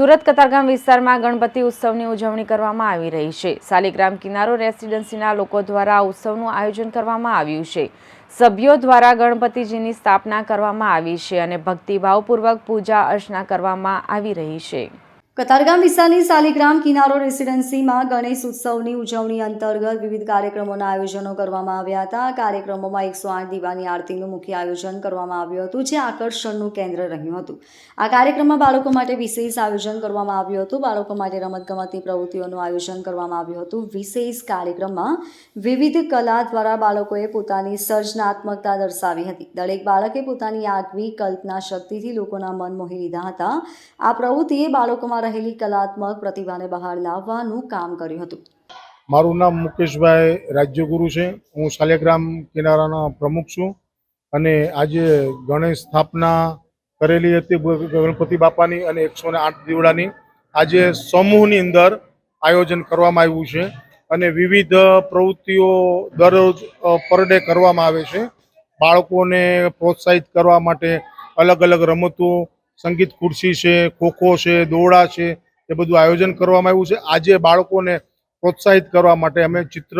સુરત કતારગામ વિસ્તારમાં ગણપતિ ઉત્સવની ઉજવણી કરવામાં આવી રહી છે. સાલિગ્રામ કિનારો રેસિડેન્સીના લોકો દ્વારા ઉત્સવનું આયોજન કરવામાં આવ્યું છે. સભ્યો દ્વારા ગણપતિજીની સ્થાપના કરવામાં આવી છે અને ભક્તિભાવપૂર્વક પૂજા અર્ચના કરવામાં આવી રહી છે. કતારગામ વિસ્તારની સાલીગ્રામ કિનારો રેસિડેન્સીમાં ગણેશ ઉત્સવની ઉજવણી અંતર્ગત વિવિધ કાર્યક્રમોના આયોજનો કરવામાં આવ્યા હતા. આ કાર્યક્રમોમાં એકસો આઠ દીવાની આરતીનું મુખ્ય આયોજન કરવામાં આવ્યું હતું, જે આકર્ષણનું કેન્દ્ર રહ્યું હતું. આ કાર્યક્રમમાં બાળકો માટે વિશેષ આયોજન કરવામાં આવ્યું હતું. બાળકો માટે રમતગમતની પ્રવૃત્તિઓનું આયોજન કરવામાં આવ્યું હતું. વિશેષ કાર્યક્રમમાં વિવિધ કલા દ્વારા બાળકોએ પોતાની સર્જનાત્મકતા દર્શાવી હતી. દરેક બાળકે પોતાની આગવી કલ્પના શક્તિથી લોકોના મન મોહી લીધા હતા. આ પ્રવૃત્તિએ બાળકોમાં રહેલી કલાત્મક પ્રતિભાને બહાર લાવવાનું કામ કર્યું હતું. મારું નામ મુકેશભાઈ રાજ્યગુરુ છે. હું શાલિગ્રામ કિનારાના પ્રમુખ છું અને આજે ગણેશ સ્થાપના કરેલી હતી ગણપતિ બાપાની અને એકસો ને આઠ દીવડાની. આજે સમૂહની અંદર આયોજન કરવામાં આવ્યું છે અને વિવિધ પ્રવૃત્તિઓ દરરોજ પર ડે કરવામાં આવે છે. બાળકોને પ્રોત્સાહિત કરવા માટે અલગ અલગ રમતો સંગીત ખુરશી છે ખોખો છે દોડા છે એ બધું આયોજન કરવામાં આવ્યું છે. આજે બાળકોને પ્રોત્સાહિત કરવા માટે અમે ચિત્ર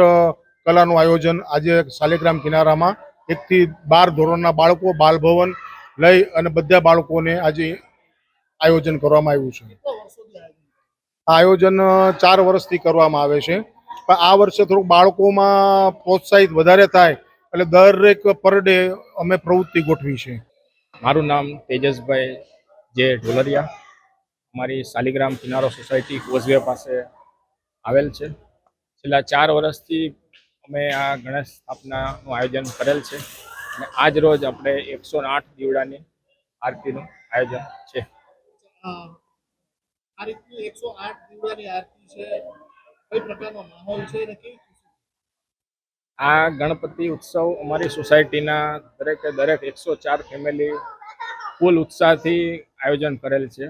કલાનું આયોજન આજે શાલિગ્રામ કિનારામાં એકથી બાર ધોરણના બાળકો બાલભવન લઈ અને બધા બાળકોને આજે આયોજન કરવામાં આવ્યું છે. આ આયોજન ચાર વર્ષથી કરવામાં આવે છે. પણ આ વર્ષે થોડુંક બાળકોમાં પ્રોત્સાહિત વધારે થાય એટલે દરેક પર ડે અમે પ્રવૃત્તિ ગોઠવી છે. મારું નામ તેજસભાઈ જે ઢોલરિયા અમારી શાલિગ્રામ કિનારો સોસાયટી કોઝવે પાસે આવેલ છે. છેલ્લા ચાર વર્ષથી અમે આ ગણેશ સ્થાપનાનું આયોજન કરેલ છે અને આજ રોજ આપણે એકસો આઠ દીવડાની આરતીનું આયોજન છે. આ રીતની એકસો આઠ દીવડાની આરતી છે. કઈ પ્રકારનો માહોલ છે અને કેવી આ ગણપતિ ઉત્સવ અમારી સોસાયટીના દરેકે દરેક એકસો ચાર ફેમિલી ફૂલ ઉત્સાહથી આયોજન કરેલ છે.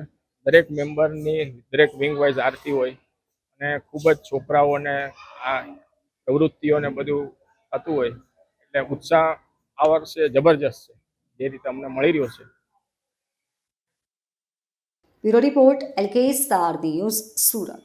દરેક મેમ્બરની, દરેક વિંગ વાઇઝ આરતી હોય અને ખૂબ જ છોકરાઓને આ પ્રવૃત્તિઓને બધું થતું હોય એટલે ઉત્સાહ આ વર્ષે જબરજસ્ત છે. જે રીતે અમને મળી રહ્યો છે. Bureau report LK star news Surat.